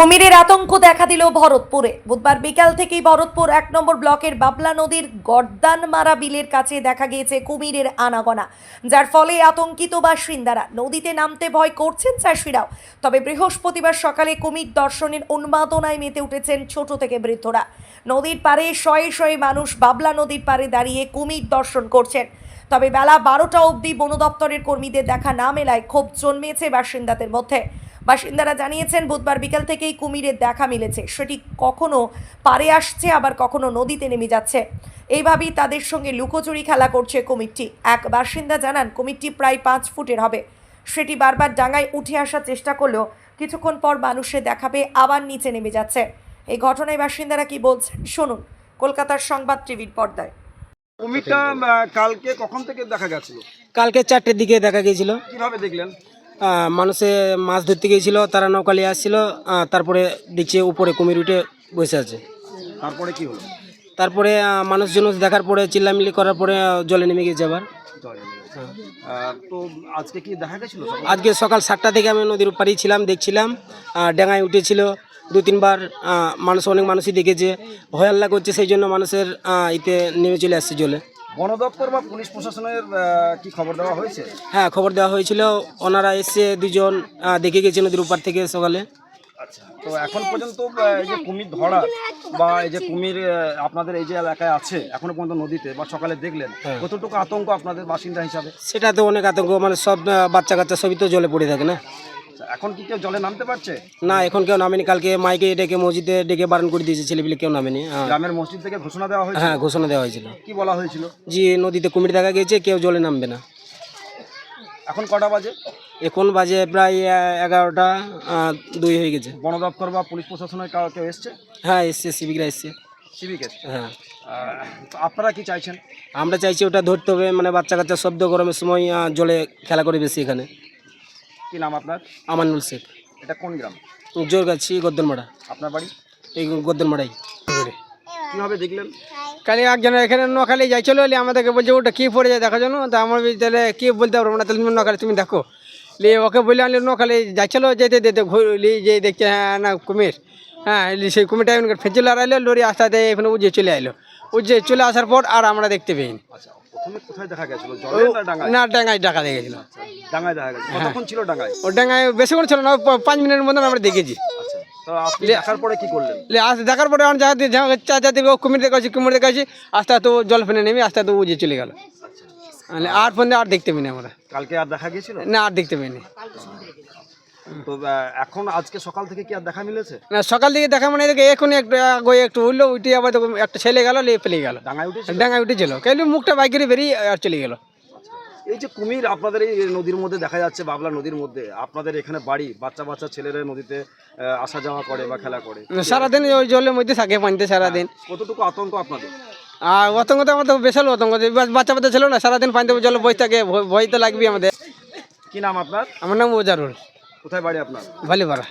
কুমিরের আতঙ্ক দেখা দিল ভরতপুরে। বুধবার বিকাল থেকেই ভরতপুর এক নম্বর ব্লকের বাবলা নদীর গর্দানমারা বিলের কাছে দেখা গিয়েছে কুমিরের আনাগোনা, যার ফলে আতঙ্কিত বাসিন্দারা। নদীতে নামতে ভয় করছেন চাষিরাও, তবে বৃহস্পতিবার সকালে কুমির দর্শনের উন্মাদনায় মেতে উঠেছেন ছোট থেকে বৃদ্ধরা। নদীর পাড়ে শয়ে শয়ে মানুষ বাবলা নদীর পাড়ে দাঁড়িয়ে কুমির দর্শন করছেন। তবে বেলা বারোটা অবধি বন দপ্তরের কর্মীদের দেখা না মেলায় ক্ষোভ জন্মেছে বাসিন্দাদের মধ্যে। বাসিন্দারা জানিয়েছেন বুধবার বিকাল থেকেই কুমিরের দেখা মিলেছে। সেটি কখনো পারে আসছে আবার কখনো নদীতে নেমে যাচ্ছে। এইভাবেই তাদের সঙ্গে লুকোচুরি খেলা করছে কুমিরটি। এক বাসিন্দা জানান কুমিরটি প্রায় পাঁচ ফুটের হবে। সেটি বারবার ডাঙায় উঠে আসার চেষ্টা করলেও কিছুক্ষণ পর মানুষে দেখাবে আবার নিচে নেমে যাচ্ছে। এই ঘটনায় বাসিন্দারা কি বলছেন শুনুন কলকাতার সংবাদ টিভির পর্দায়। কুমিরটা কালকে কখন থেকে দেখা গেছিল? কালকে চারটের দিকে দেখা গিয়েছিল। কীভাবে দেখলেন? মানুষে মাছ ধরতে গিয়েছিল তারা নৌকা নিয়ে আসছিল তারপরে দেখছে উপরে কুমির উঠে বসে আছে। তারপরে কি হলো? তারপরে মানুষজন দেখার পরে চিল্লামিল্লি করার পরে জলে নেমে গিয়েছে আবার। তো আজকে কি দেখা গেছিল? আজকে সকাল সাতটা থেকে আমি নদীর পাড়েই ছিলাম দেখছিলাম ডেঙায় উঠেছিল। দু তিনবার মানুষ অনেক মানুষই দেখেছে। ভয় আল্লাহ করছে সেই জন্য মানুষের ইতে নেমে চলে আসছে জলে। বন দপ্তর বা পুলিশ প্রশাসনের কি খবর দেওয়া হয়েছে? হ্যাঁ খবর দেওয়া হয়েছিল। ওনারা এসে দুজন দেখে গেছে নদীর উপর থেকে সকালে। আচ্ছা তো এখন পর্যন্ত এই যে কুমির ধরা বা এই যে কুমির আপনাদের এই যে এলাকায় আছে এখনও পর্যন্ত নদীতে বা সকালে দেখলেন হ্যাঁ। কতটুকু আতঙ্ক আপনাদের বাসিন্দা হিসাবে? সেটা তো অনেক আতঙ্ক মানে সব বাচ্চা কাচ্চা সবই তো জলে পড়ে থাকে না? এখন কি কেউ জলে নামতে পারছে? না এখন কেউ নামেনি। কালকে মাইকে ডেকে মসজিদে ডেকে বারণ করে দিয়েছে ছেলেপিলে কেউ নামেনি। হ্যাঁ। গ্রামের মসজিদ থেকে ঘোষণা দেওয়া হয়েছে হ্যাঁ ঘোষণা দেওয়া হয়েছিল। কি বলা হয়েছিল? যে নদীতে কুমির দেখা গিয়েছে কেউ জলে নামবে না। এখন কটা বাজে? এখন বাজে প্রায় আহ, এগারোটা আহ, দুই হয়ে গেছে। বন দপ্তর বা পুলিশ প্রশাসনের কাউ- কেউ এসছে? হ্যাঁ এসছে সিভিকরা এসছে। সিভিক এসছে। হ্যাঁ। আহ, তো আপনারা কি চাইছেন? আমরা চাইছি ওটা ধরতে হবে মানে বাচ্চা কাচ্চা শব্দ গরমের সময় আহ, জলে খেলা করে বেশি এখানে। কি নাম আপনার? আমানুল শেখ। এটা কোন গ্রাম? জোর গাছি গদ্দনমাড়া। আপনার বাড়ি? এই গদ্দনমাড়াই। কীভাবে দেখলেন? কালি একজন এখানে নখালি যাইছিল বলে আমাদেরকে বলছে ওটা কী পড়ে যায় দেখার জন্য তা আমার তাহলে কী বলতে পারব? না তাহলে তুমি নখালি তুমি দেখো। লি ওকে বললে আনলি নখালি যাচ্ছিল যেতে যেতে ঘুরলি যে দেখছে হ্যাঁ না কুমির হ্যাঁ সেই কুমিরটা ফেঁচিল আর আইলো লরি আস্তে আস্তে এখানে উজে চলে আইলো। উজে চলে আসার পর আর আমরা দেখতে পাইনি। আচ্ছা প্রথমে কোথায় দেখা গেছিল? জলে না ডাঙায়? না ডাঙায় ডাকা দেখেছিল ডাঙায় দেখা গেছে কতক্ষণ ছিল ডাঙায়? ও ডাঙায় বেশিক্ষণ ছিল না পাঁচ মিনিটের মতন আমরা দেখেছি। আচ্ছা দেখার পরে কি করলেন? দেখার পরে আমরা যাতে আস্তে আস্তে জল ফেলে নেমে আস্তে আস্তে উজে চলে গেল। আর ফোন আর দেখতে পাইনি আমরা। কালকে আর দেখা গিয়েছিল? না আর দেখতে পাইনি। তো এখন আজকে সকাল থেকে কি আর দেখা মিলেছে? না সকাল থেকে দেখা মানে এদিকে এখন একটু আগে একটু উঠল উঠে আবার একটা ছেলে গেল নিয়ে ফেলে গেল। ডাঙায় উঠেছে ডাঙায় উঠেছিল কেন মুখটা বাইকের বেরিয়ে আর চলে গেল। এই যে কুমির আপনাদের এই নদীর মধ্যে দেখা যাচ্ছে বাবলা নদীর মধ্যে আপনাদের এখানে বাড়ি বাচ্চা বাচ্চা ছেলেরা নদীতে আসা যাওয়া করে বা খেলা করে? সারাদিন ওই জলের মধ্যে থাকে পানিতে সারাদিন। কতটুকু আতঙ্ক আপনাদের? আর অতঙ্গ তো আমাদের বিশাল যে বাচ্চা বাচ্চা ছিল না সারাদিন পানিতে জলে বসে থাকে ভয়- ভয় তো লাগবে আমাদের। কি নাম আপনার? আমার নাম ওজারুল। কোথায় বাড়ি আপনার? ভালিপাড়া